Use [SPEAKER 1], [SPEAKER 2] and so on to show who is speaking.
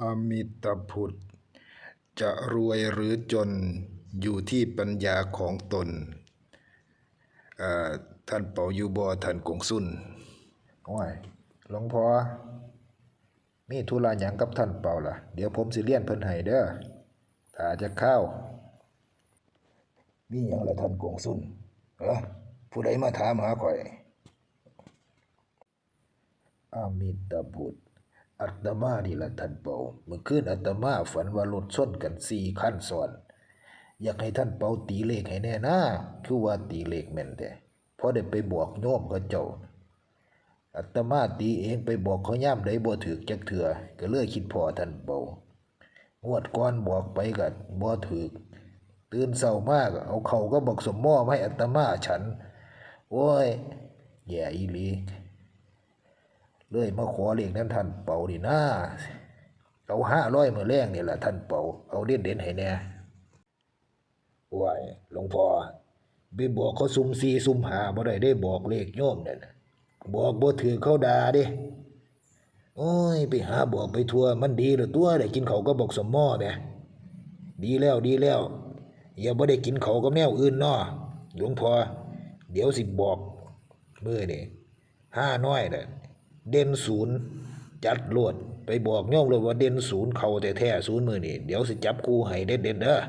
[SPEAKER 1] อมิตพุทธจะรวยหรือจนอยู่ที่ปัญญาของตน ท่านเป่าอยู่บ่ท่านกงสุนโอ้ยหลวงพ่อมีธุระหยังกับท่านเป่าล่ะ เดี๋ยวผมสิเลี่ยนเพิ่นให้เด้อถ้าจะเข้า มีหยังละท่านกงสุนเออผู้ใดมาถามหาข่อย อมิตาพุทธ อัตมานี่ละท่านเปาเมื่อคืนอัตมาฝันว่ารถชนกันสี่ขั้นซ้อน อยากให้ท่านเปาตีเลขให้แน่นะคือว่าตีเลขแม่นแต่พอได้ไปบอกโยมเขาเจ้าอัตมาตีเองไปบอกเขาย่ำได้บ่ถือจักเถื่อก็เลยคิดพอท่านเปางวดก่อนบอกไปก็บ่ถือตื่นเช้ามากเอาเขาก็บอกสมมอมให้อัตมาฉัน โอ้ยแย่อีหลี เลยมาขอเลขนั้นท่านเป่าดินะเอาห้าร้อยมือแรงนี่แหละท่านเป่าเอาเด่นเด่นให้แน่ว้ายหลวงพ่อไปบอกเขาซุ่มซีซุ่มหาบ่ได้ได้บอกเลขโยมเนี่ยนะบอกบ่ถือเขาด่าเดิโอ้ยไปหาบอกไปทัวมันดีหรือตัวได้กินเขาก็บอกสมมอแหมดีแล้วดีแล้วอย่าบ่ได้กินเขากับแนวอื่นนาะหลวงพ่อเดี๋ยวสิบอกเมื่อนี่ห้าน้อยเด้อ เด่นศูนย์จัดลวด ไปบอกโยมเลยว่าเด่นศูนย์เขาแต่แท้ศูนย์มือนี่เดี๋ยวสิจับกูให้เด็ดเด็ดเด้อ